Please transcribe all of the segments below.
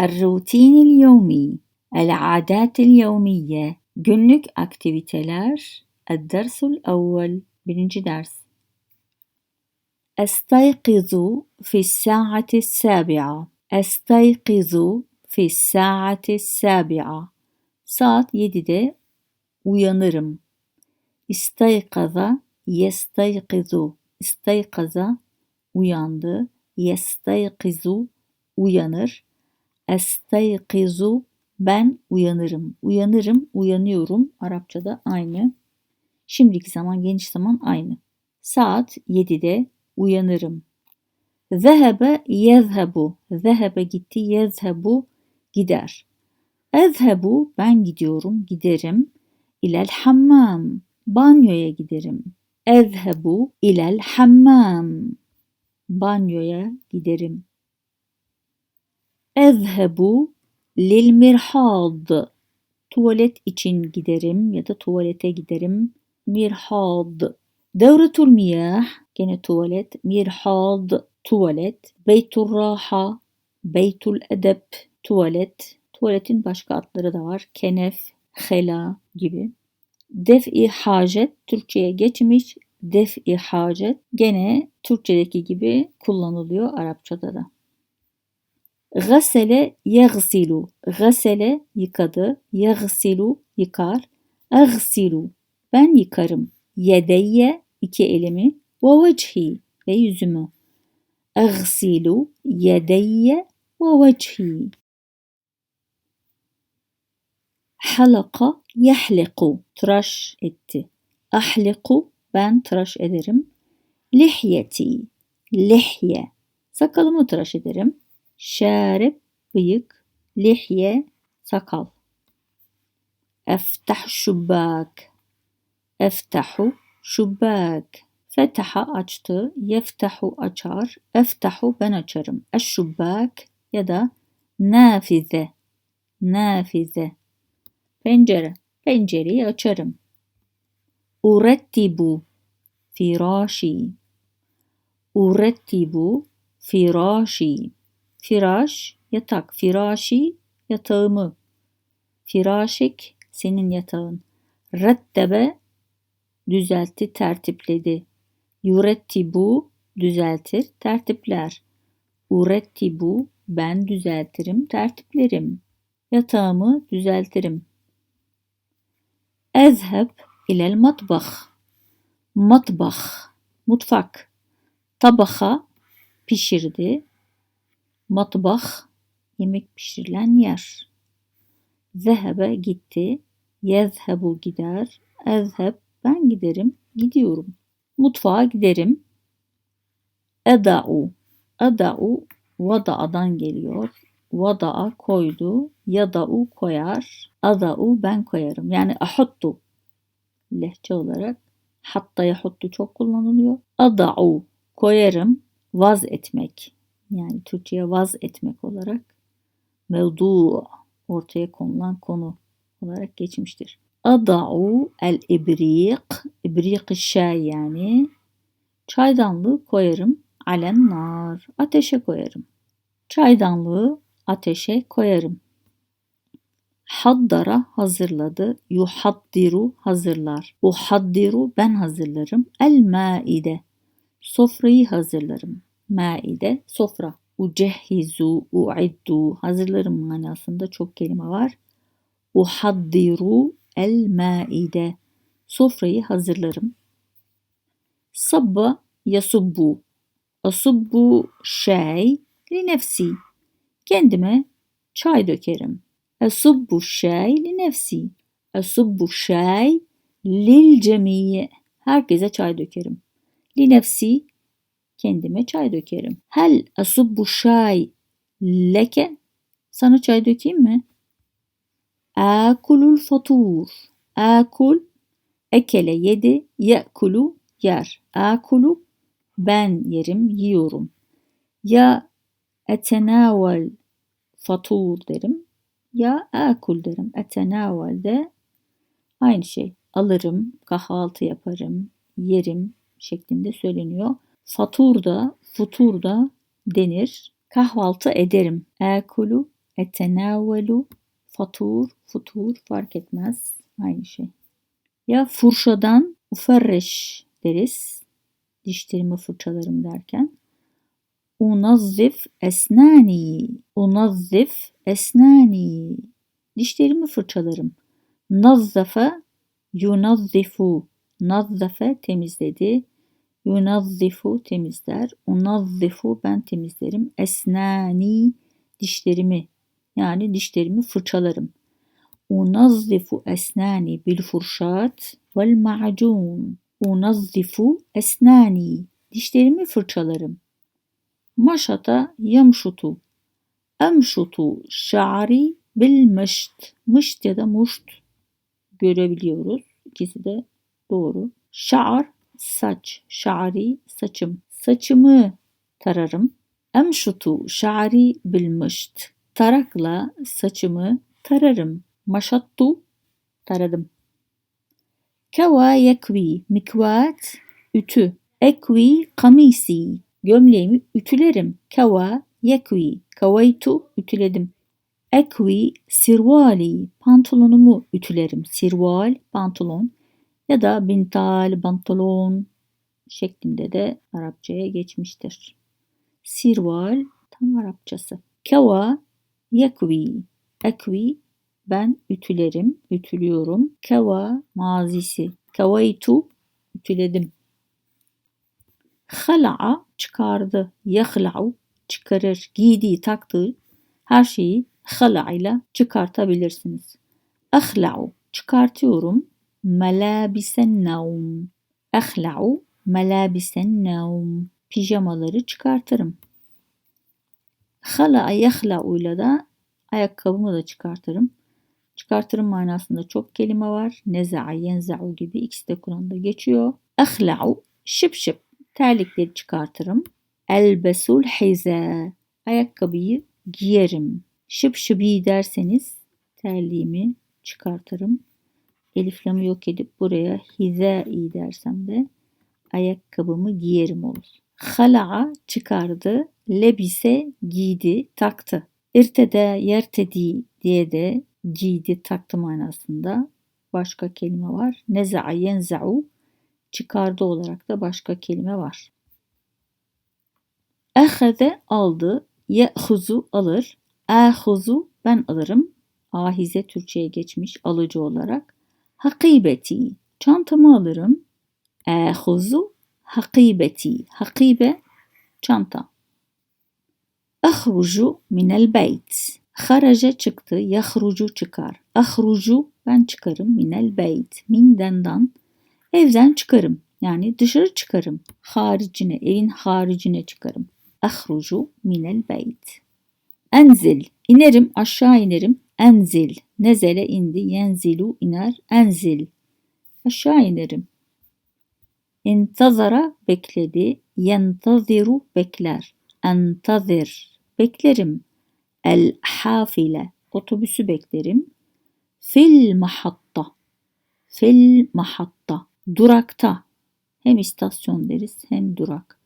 الروتين اليومي العادات اليومية günlük aktiviteler الدرس الأول birinci ders أستيقظ في الساعة السابعة أستيقظ في الساعة السابعة saat 7'de uyanırım İstaykaza yestaykizu İstaykaza uyandı yestaykizu uyanır Estaykizu ben uyanırım. Uyanırım, uyanıyorum. Arapçada aynı. Şimdiki zaman, geniş zaman aynı. Saat 7'de uyanırım. Zehebe yezhebu. Zehebe gitti, yezhebu gider. Ezhebu ben gidiyorum, giderim. İlel hammam. Banyoya giderim. Ezhebu ilel hammam. Banyoya giderim. Ezhebu lil mirhad. Tuvalet için giderim ya da tuvalete giderim. Mirhad. Devretul miyah gene tuvalet. Mirhad tuvalet. Beytur raha. Beytul edeb tuvalet. Tuvaletin başka adları da var. Kenef, hela gibi. Def-i hacet Türkçe'ye geçmiş. Def-i hacet gene Türkçedeki gibi kullanılıyor Arapçada da. Gasele yagsilu. Gasele yıkadı. Yagsilu yıkar. Agsilu ben yıkarım. Yedeyye iki elimi. Ve vecihi ve yüzümü. Agsilu yedeyye ve vecihi. Halaka yahliku tıraş etti. Ahliku ben tıraş ederim. Lihyeti lihye sakalımı tıraş ederim. Şarip bıyık, lihye sakal. Eftah şubbak. Eftahu şubbak. Fetaha açtı. Yeftahu açar. Eftahu ben açarım. Eşşubbak ya da nafize. Nafize. Pencere. Pencereyi açarım. Urettibu firaşi. Urettibu firaşi. Firaş, yatak. Firaşi, yatağımı. Firaşik, senin yatağın. Rettebe, düzeltti, tertipledi. Yurettibu, düzeltir, tertipler. Urettibu, ben düzeltirim, tertiplerim. Yatağımı düzeltirim. Ezheb ilel matbah. Matbah, mutfak. Tabaha, pişirdi. Matbah, yemek pişirilen yer. Zehebe gitti. Yezhebu gider. Ezheb ben giderim, gidiyorum. Mutfağa giderim. Eda'u. Eda'u vada'dan geliyor. Vada'a koydu. Yada'u koyar. Ada'u ben koyarım. Yani ahuttu lehçe olarak. Hatta yahuttu çok kullanılıyor. Ada'u koyarım. Vaz etmek. Yani Türkçe'ye vaz etmek olarak. Mevdu ortaya konulan konu olarak geçmiştir. Ada'u el ibrik, ibrik şay yani çaydanlığı koyarım alen nar, ateşe koyarım. Çaydanlığı ateşe koyarım. Haddara hazırladı. Yuhaddiru hazırlar. Uhaddiru ben hazırlarım. El maide sofrayı hazırlarım. Maide sofra. Ucehhizu, uiddu hazırlarım manasında çok kelime var. Uhaddiru el maide sofrayı hazırlarım. Sabba yasubbu asubbu şey li nefsi kendime çay dökerim. Asubbu şey li nefsi asubbu şey lil cemiye herkese çay dökerim. Li nefsi kendime çay dökerim. Hel asubbu şay leke sana çay dökeyim mi? Akulul fatur. Akul ekele yedi. Ye'kulu yer. Akulu ben yerim, yiyorum. Ya etenavel fatur derim. Ya akul derim. Etenavel de aynı şey. Alırım, kahvaltı yaparım, yerim şeklinde söyleniyor. Fatur da, futur da denir. Kahvaltı ederim. Ekulu etenavelu, fatur, futur fark etmez. Aynı şey. Ya furşadan uferreş deriz. Dişlerimi fırçalarım derken. Unazzif esnani. Unazzif esnani. Dişlerimi fırçalarım. Nazzafe yunazzifu. Nazzafe temizledi. Yunazzifu temizler. Unazzifu ben temizlerim. Esnani dişlerimi yani dişlerimi fırçalarım. Unazzifu esnani bil furşat vel ma'cun. Unazzifu esnani dişlerimi fırçalarım. Maşata yamşutu. Emşutu şa'ri bil mışt. Mışt ya da muşt görebiliyoruz. İkisi de doğru. Şa'ar saç. Şa'ri saçım. Saçımı tararım. Emşutu şa'ri bil mışt. Tarakla saçımı tararım. Maşattu taradım. Keva yekvi mikvat ütü. Ekvi kamisi gömleğimi ütülerim. Keva yekvi kavaytu ütüledim. Ekvi sirvali pantolonumu ütülerim. Sirval pantolon ya da bintal pantolon şeklinde de Arapçaya geçmiştir. Sirval tam Arapçası. Keva yekvi ekvi ben ütülerim, ütülüyorum. Keva mazisi. Kevaytu ütüledim. Hala'a çıkardı. Yahla'u çıkarır. Giydiği, taktığı her şeyi hala ile çıkartabilirsiniz. Ahla'u çıkartıyorum. Melabisen naum. Ahla'u melabisen naum. Pijamaları çıkartırım. Hala yahla'u ile de ayakkabımı da çıkartırım. Çıkartırım manasında çok kelime var. Neza'a, yenza'u gibi ikisi de Kur'an'da geçiyor. Ahla'u şıp şıp terlikleri çıkartırım. Elbesul hiza ayakkabıyı giyerim. Şıp şıbi derseniz terliğimi çıkartırım. Eliflamı yok edip buraya hizai dersem de ayakkabımı giyerim olur. Hala'a çıkardı, lebise giydi, taktı. İrtede yertedi diye de giydi, taktı manasında başka kelime var. Neza'a yenza'u çıkardı olarak da başka kelime var. Eheze aldı, ye'huzu alır, ehuzu ben alırım. Ahize Türkçe'ye geçmiş alıcı olarak. Hakibeti çantamı alırım. Ehuzu hakibeti hakibe çanta. Ahrucu minel beyt. Haraca çıktı, yahrucu çıkar. Ahrucu ben çıkarım minel beyt. Mindendan evden çıkarım. Yani dışarı çıkarım. Haricine, evin haricine çıkarım. Ahrucu minel beyt. Enzil, inerim, aşağı inerim. Enzil, nezele indi, yenzilu iner, enzil. Aşağı inerim. İntazara bekledi, yentaziru bekler. Entazir, beklerim. El hafile, otobüsü beklerim. Fil mahatta, fil mahatta, durakta. Hem istasyon deriz hem durak.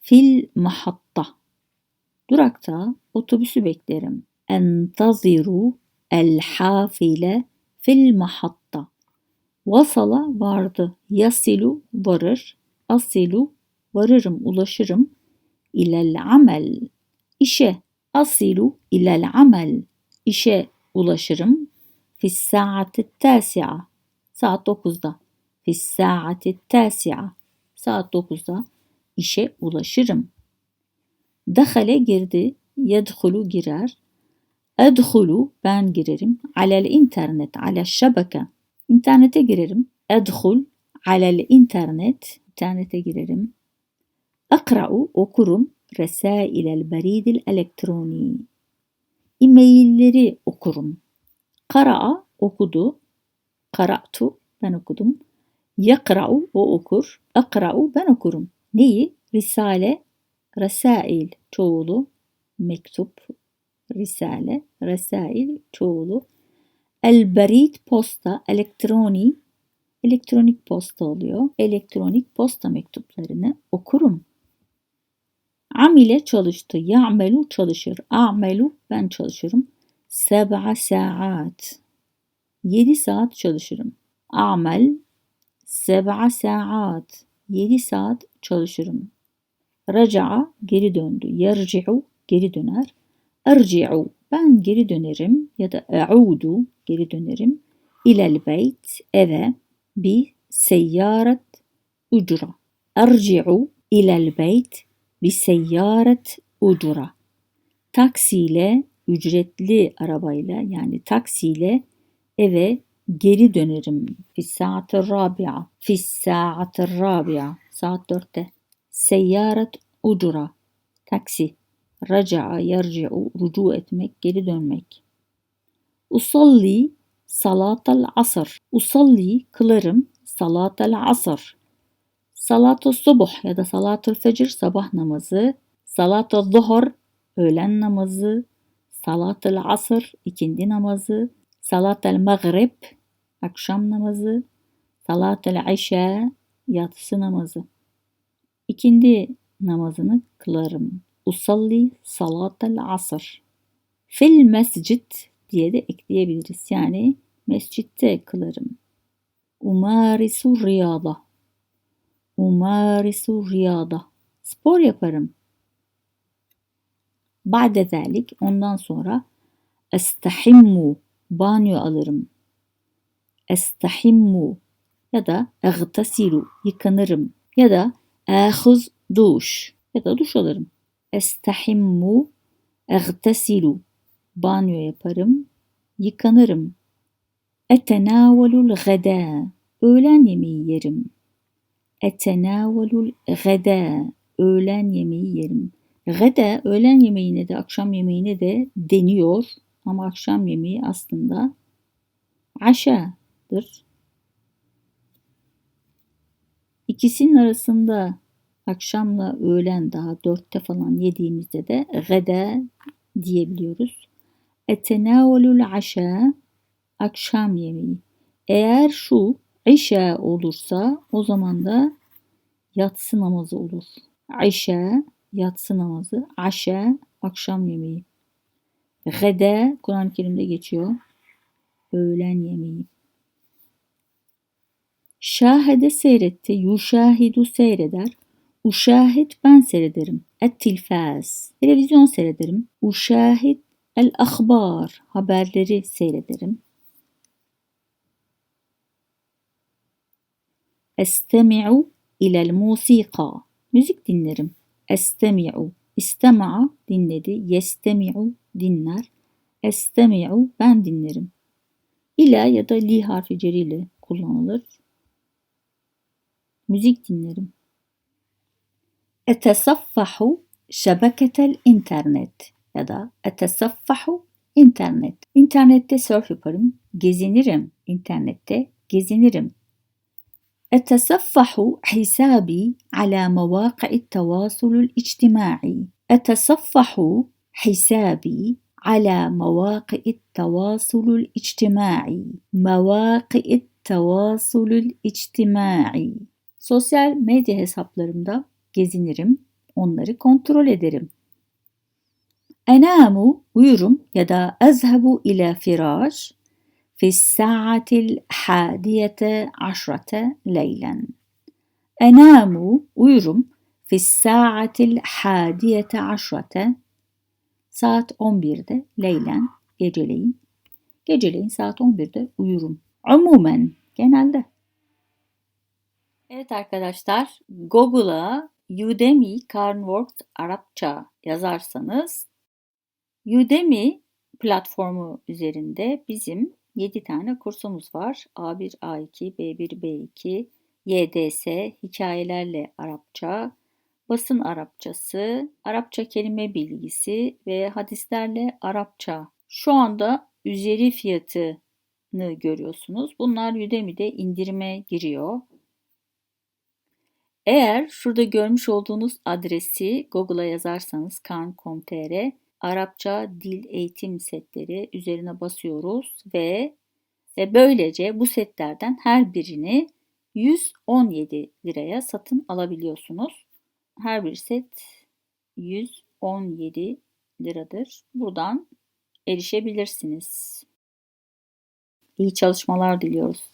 Fil mahatta, durakta otobüsü beklerim. Entaziru el hafile fil mahatta. Vasala vardı. Yasilu varır. Asilu varırım, ulaşırım. İlel amel işe. Asilu ilel amel işe ulaşırım. Fis saati tasi'a saat 9'da. Fis saati tasi'a saat 9'da işe ulaşırım. Dahale girdi. Yedhulu girer. Edhulu ben girerim. Alel internet, alel şebeke. İnternete girerim. Edhul alel internet. İnternete girerim. Akra'u okurum. Resailel beridil elektroni. E-mailleri okurum. Kara'a okudu. Kara'tu ben okudum. Yakra'u o okur. Akra'u ben okurum. Neyi? Risale, Resail çoğulu, mektup, risale, resail çoğulu. El berit posta, elektroni, elektronik posta oluyor. Elektronik posta mektuplarını okurum. Amile çalıştı. Ya'melu çalışır. A'melu ben çalışırım. Seb'a saat. 7 saat çalışırım. Amel seb'a saat. 7 saat çalışırım. Raca'a geri döndü. Yerci'u geri döner. Erci'u ben geri dönerim ya da e'udu geri dönerim. İlel beyt eve bi seyyaret ucra. Erci'u ilel beyt bi seyyaret ucra. Taksiyle ücretli arabayla yani taksiyle eve geri dönerim. Fis saatı rabia. Fis saatı rabia. Saat dörtte. Seyyaret ucura. Taksi. Raca'a yerci'u. Rucu etmek, geri dönmek. Usalli salatal asr. Usalli kılarım salatal asr. Salat-ı subuh ya da salat-ı fecr sabah namazı. Salat-ı zuhur öğlen namazı. Salat-ı asr ikindi namazı. Salat-ı maghrib akşam namazı. Salat-ı işa yatsı namazı. İkindi namazını kılarım. Usalli salat-ı asr. Fil mescid diye de ekleyebiliriz. Yani mescitte kılarım. Umarisu riyada. Umarisu riyada. Spor yaparım. Ba'de zalik ondan sonra estahimmu banyo alırım. Estahimmu ya da eğtasilu yıkanırım ya da ahuz duş ya da duş alırım. Estahimmu eğtasilu banyo yaparım, yıkanırım. Etenavelul gada öğlen yemeği yerim. Etenavelul gada öğlen yemeği yerim. Gada öğlen yemeğine de akşam yemeğine de deniyor ama akşam yemeği aslında aşadır. İkisinin arasında akşamla öğlen daha dörtte falan yediğimizde de gada diyebiliyoruz. Etenavulul aşa akşam yemeği. Eğer şu işa olursa o zaman da yatsı namazı olur. İşa yatsı namazı, aşa akşam yemeği. Gede Kur'an-ı Kerim'de geçiyor. Öğlen yemeği. Şahede seyretti. Yuşahidu seyreder. Uşahit ben seyrederim. Et tilfaz. Televizyon seyrederim. Uşahit el ahbar. Haberleri seyrederim. Estemi'u ilel musika. Müzik dinlerim. Estemi'u. İstema'a dinledi. Yestemi'u dinler. Estemi'u ben dinlerim. İla ya da li harfi ceriyle kullanılır. Müzik dinlerim. Etesaffahu şebeketel internet ya da etesaffahu internet. İnternette surf yaparım, gezinirim. İnternette gezinirim. أتصفح حسابي على مواقع التواصل الاجتماعي أتصفح حسابي على مواقع التواصل الاجتماعي مواقع التواصل الاجتماعي Sosyal medya hesaplarımda gezinirim, onları kontrol ederim. Enamu uyurum ya da ezhebu ila firaş fi saatil hadiyete aşrate leylen. Enamu uyurum fi saatil hadiyete aşrate saat 11'de leylen geceleyin. Geceleyin saat 11'de uyurum. Umumen genelde. Evet arkadaşlar Google'a Udemy Carnworks Arapça yazarsanız Udemy platformu üzerinde bizim 7 tane kursumuz var. A1, A2, B1, B2, YDS, hikayelerle Arapça, basın Arapçası, Arapça kelime bilgisi ve hadislerle Arapça. Şu anda üzeri fiyatını görüyorsunuz. Bunlar Udemy'de indirime giriyor. Eğer şurada görmüş olduğunuz adresi Google'a yazarsanız kan.com.tr Arapça dil eğitim setleri üzerine basıyoruz ve ve böylece bu setlerden her birini 117 liraya satın alabiliyorsunuz. Her bir set 117 liradır. Buradan erişebilirsiniz. İyi çalışmalar diliyoruz.